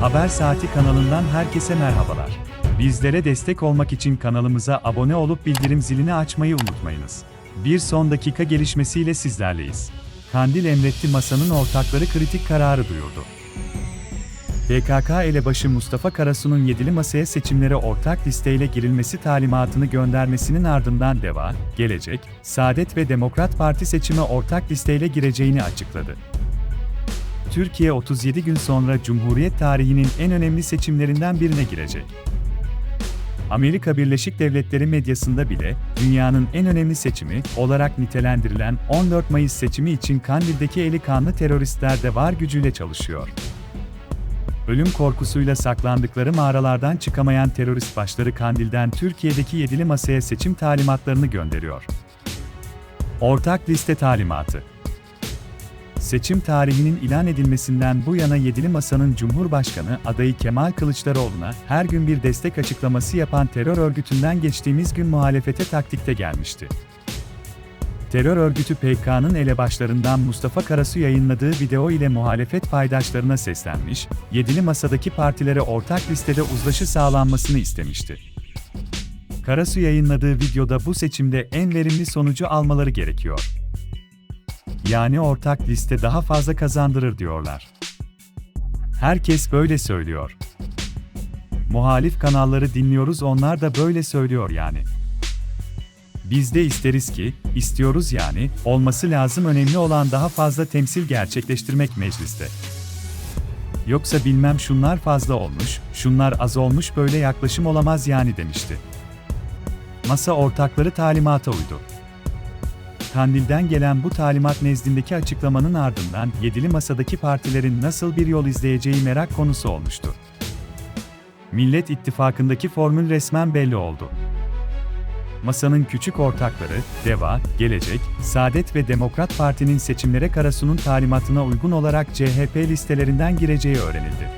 Haber Saati kanalından herkese merhabalar. Bizlere destek olmak için kanalımıza abone olup bildirim zilini açmayı unutmayınız. Bir son dakika gelişmesiyle sizlerleyiz. Kandil Emretti Masa'nın ortakları kritik kararı duyurdu. PKK elebaşı Mustafa Karasu'nun yedili masaya seçimlere ortak listeyle girilmesi talimatını göndermesinin ardından DEVA, Gelecek, Saadet ve Demokrat Parti seçime ortak listeyle gireceğini açıkladı. Türkiye 37 gün sonra Cumhuriyet tarihinin en önemli seçimlerinden birine girecek. Amerika Birleşik Devletleri medyasında bile dünyanın en önemli seçimi olarak nitelendirilen 14 Mayıs seçimi için Kandil'deki eli kanlı teröristler de var gücüyle çalışıyor. Ölüm korkusuyla saklandıkları mağaralardan çıkamayan terörist başları Kandil'den Türkiye'deki yedili masaya seçim talimatlarını gönderiyor. Ortak liste talimatı Seçim tarihinin ilan edilmesinden bu yana Yedili Masa'nın Cumhurbaşkanı adayı Kemal Kılıçdaroğlu'na her gün bir destek açıklaması yapan terör örgütünden geçtiğimiz gün muhalefete taktikte gelmişti. Terör örgütü PKK'nın elebaşlarından Mustafa Karasu yayınladığı video ile muhalefet paydaşlarına seslenmiş, Yedili Masa'daki partilere ortak listede uzlaşı sağlanmasını istemişti. Karasu yayınladığı videoda bu seçimde en verimli sonucu almaları gerekiyor. Yani ortak liste daha fazla kazandırır diyorlar. Herkes böyle söylüyor. Muhalif kanalları dinliyoruz onlar da böyle söylüyor yani. Biz de isteriz ki, istiyoruz yani, olması lazım önemli olan daha fazla temsil gerçekleştirmek mecliste. Yoksa bilmem şunlar fazla olmuş, şunlar az olmuş böyle yaklaşım olamaz yani demişti. Masa ortakları talimata uydu. Kandil'den gelen bu talimat nezdindeki açıklamanın ardından yedili masadaki partilerin nasıl bir yol izleyeceği merak konusu olmuştu. Millet İttifakı'ndaki formül resmen belli oldu. Masanın küçük ortakları, DEVA, Gelecek, Saadet ve Demokrat Parti'nin seçimlere Karasu'nun talimatına uygun olarak CHP listelerinden gireceği öğrenildi.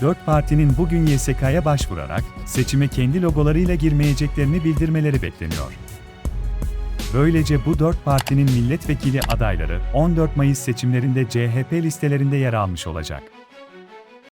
Dört partinin bugün YSK'ya başvurarak seçime kendi logolarıyla girmeyeceklerini bildirmeleri bekleniyor. Böylece bu dört partinin milletvekili adayları 14 Mayıs seçimlerinde CHP listelerinde yer almış olacak.